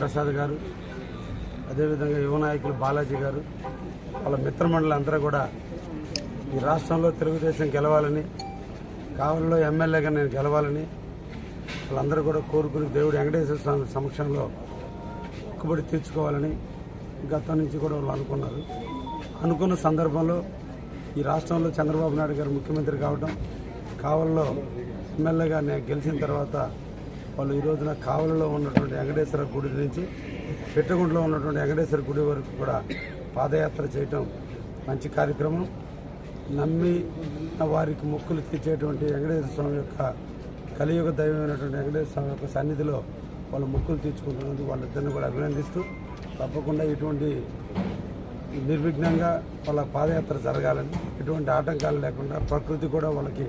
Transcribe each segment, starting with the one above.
ప్రసాద్ గారు అదేవిధంగా యువ నాయకులు బాలాజీ గారు వాళ్ళ మిత్రమండలి అందరూ కూడా ఈ రాష్ట్రంలో తెలుగుదేశం గెలవాలని కావలిలో ఎమ్మెల్యేగా నేను గెలవాలని వాళ్ళందరూ కూడా కోరుకుని దేవుడు వెంకటేశ్వర స్వామి సమక్షంలో మొక్కుబడి తీర్చుకోవాలని గతం నుంచి కూడా వాళ్ళు అనుకున్నారు. అనుకున్న సందర్భంలో ఈ రాష్ట్రంలో చంద్రబాబు నాయుడు గారు ముఖ్యమంత్రి కావడం కావల్లో ఎమ్మెల్యేగా నేను గెలిచిన తర్వాత వాళ్ళు ఈ రోజున కావలలో ఉన్నటువంటి వెంకటేశ్వర గుడి నుంచి పెట్టగుంటలో ఉన్నటువంటి వెంకటేశ్వర గుడి వరకు కూడా పాదయాత్ర చేయటం మంచి కార్యక్రమం. నమ్మి వారికి మొక్కులు తీర్చేటువంటి వెంకటేశ్వర స్వామి యొక్క కలియుగ దైవమైనటువంటి వెంకటేశ్వర స్వామి యొక్క సన్నిధిలో వాళ్ళు మొక్కులు తీర్చుకుంటున్నందుకు వాళ్ళిద్దరిని కూడా అభినందిస్తూ తప్పకుండా ఇటువంటి నిర్విఘ్నంగా వాళ్ళ పాదయాత్ర జరగాలని ఎటువంటి ఆటంకాలు లేకుండా ప్రకృతి కూడా వాళ్ళకి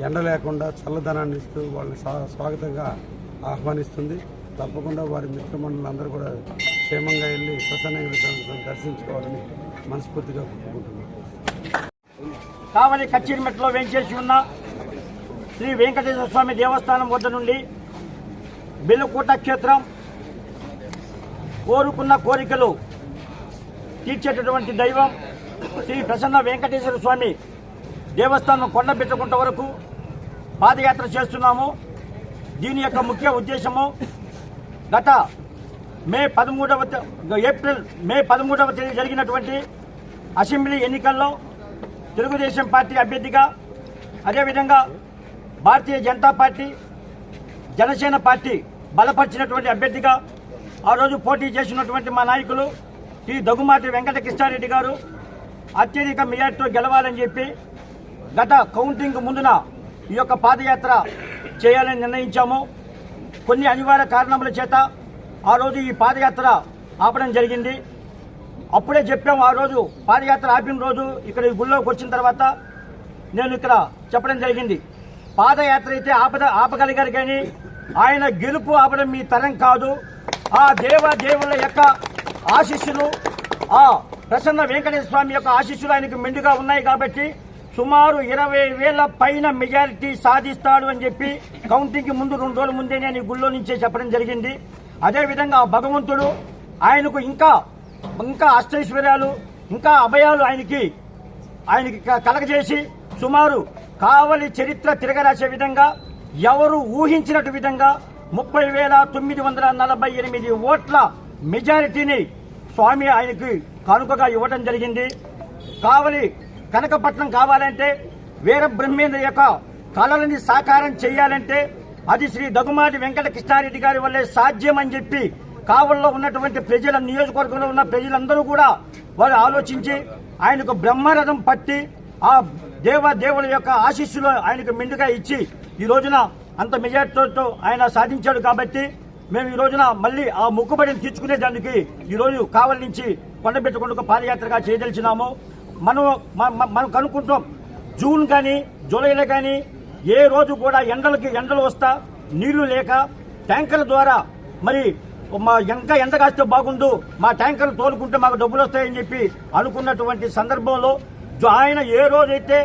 ఎండ లేకుండా చల్లదనాన్ని ఇస్తూ వాళ్ళని స్వా- స్వాగతంగా ఆహ్వానిస్తుంది. తప్పకుండా వారి మిత్రమండలందరూ కూడా క్షేమంగా వెళ్ళి ప్రసన్న దర్శించుకోవాలని మనస్ఫూర్తిగా కోరుకుంటున్నాను కావలి కచ్చిరిమెట్లో వెంచేసి ఉన్న శ్రీ వెంకటేశ్వర స్వామి దేవస్థానం వద్ద నుండి బెల్లుకోట క్షేత్రం కోరుకున్న కోరికలు తీర్చేటటువంటి దైవం శ్రీ ప్రసన్న వెంకటేశ్వర స్వామి దేవస్థానం కొండ పెట్టుకుంట వరకు పాదయాత్ర చేస్తున్నాము. దీని యొక్క ముఖ్య ఉద్దేశము గత మే పదమూడవ ఏప్రిల్ మే పదమూడవ తేదీ జరిగినటువంటి అసెంబ్లీ ఎన్నికల్లో తెలుగుదేశం పార్టీ అభ్యర్థిగా అదేవిధంగా భారతీయ జనతా పార్టీ జనసేన పార్టీ బలపరిచినటువంటి అభ్యర్థిగా ఆ రోజు పోటీ చేసినటువంటి మా నాయకులు శ్రీ దగ్గుమాటి వెంకట కృష్ణారెడ్డి గారు అత్యధిక మెజార్టీతో గెలవాలని చెప్పి గత కౌంటింగ్ ముందున ఈ యొక్క పాదయాత్ర చేయాలని నిర్ణయించాము. కొన్ని అనివార్య కారణముల చేత ఆ రోజు ఈ పాదయాత్ర ఆపడం జరిగింది. అప్పుడే చెప్పాము ఆ రోజు పాదయాత్ర ఆపిన రోజు ఇక్కడ ఈ గుళ్ళోకి వచ్చిన తర్వాత నేను ఇక్కడ చెప్పడం జరిగింది. పాదయాత్ర అయితే ఆపద ఆపగలిగారు కానీ ఆయన గెలుపు ఆపడం మీ తరం కాదు. ఆ దేవ దేవుళ్ళ యొక్క ఆశీస్సులు ఆ ప్రసన్న వెంకటేశ్వర స్వామి యొక్క ఆశీస్సులు ఆయనకు మెండుగా ఉన్నాయి కాబట్టి సుమారు ఇరవై వేల పైన మెజారిటీ సాధిస్తాడు అని చెప్పి కౌంటింగ్కి ముందు రెండు రోజుల ముందే నేను గుళ్ళో నుంచే చెప్పడం జరిగింది. అదేవిధంగా భగవంతుడు ఆయనకు ఇంకా ఇంకా అష్టైశ్వర్యాలు ఇంకా అభయాలు ఆయనకి ఆయనకి కలగజేసి సుమారు కావలి చరిత్ర తిరగరాసే విధంగా ఎవరు ఊహించినట్టు విధంగా ముప్పై వేల తొమ్మిది వందల నలభై ఎనిమిది ఓట్ల మెజారిటీని స్వామి ఆయనకి కానుకగా ఇవ్వడం జరిగింది. కావలి కనకపట్నం కావాలంటే వీర బ్రహ్మేంద్ర యొక్క కళలని సాకారం చేయాలంటే అది శ్రీ దగ్గుమాటి వెంకట కృష్ణారెడ్డి గారి వల్లే సాధ్యం అని చెప్పి కావల్లో ఉన్నటువంటి ప్రజల నియోజకవర్గంలో ఉన్న ప్రజలందరూ కూడా వారు ఆలోచించి ఆయనకు బ్రహ్మరథం పట్టి ఆ దేవదేవుల యొక్క ఆశీస్సులు ఆయనకు మెండుగా ఇచ్చి ఈ రోజున అంత మెజార్టీతో ఆయన సాధించాడు కాబట్టి మేము ఈ రోజున మళ్ళీ ఆ మొక్కుబడిని తీర్చుకునే దానికి ఈరోజు కావలి నుంచి కొండబెట్టుకుంటూ పాదయాత్రగా చేయదలిచినాము. మనం మనం కనుక్కుంటాం జూన్ కానీ జూలైలో కానీ ఏ రోజు కూడా ఎండలకి ఎండలు వస్తా నీళ్ళు లేక ట్యాంకర్ల ద్వారా మరి మా ఇంకా ఎండ కాస్తే బాగుండు మా ట్యాంకర్లు తోలుకుంటే మాకు డబ్బులు వస్తాయని చెప్పి అనుకున్నటువంటి సందర్భంలో జో- ఆయన ఏ రోజైతే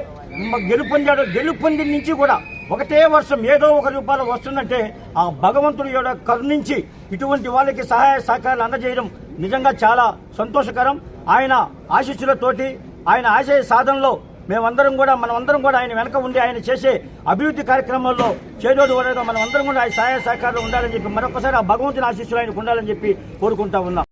గెలుపొందాడో గెలుపొందిన నుంచి కూడా ఒకటే వర్షం ఏదో ఒక రూపాయలు వస్తుందంటే ఆ భగవంతుడి యొక్క కరుణించి ఇటువంటి వాళ్ళకి సహాయ సహకారాలు అందజేయడం నిజంగా చాలా సంతోషకరం. ఆయన ఆశీస్సులతోటి ఆయన ఆశయ సాధనలో మేమందరం కూడా మనమందరం కూడా ఆయన వెనక ఉండి ఆయన చేసే అభివృద్ధి కార్యక్రమాల్లో చేదోడు మనం అందరం కూడా ఆయన సహాయ సహకారాలు ఉండాలని చెప్పి మరొకసారి ఆ భగవంతుని ఆశీస్సులు ఆయనకు ఉండాలని చెప్పి కోరుకుంటా ఉన్నాం.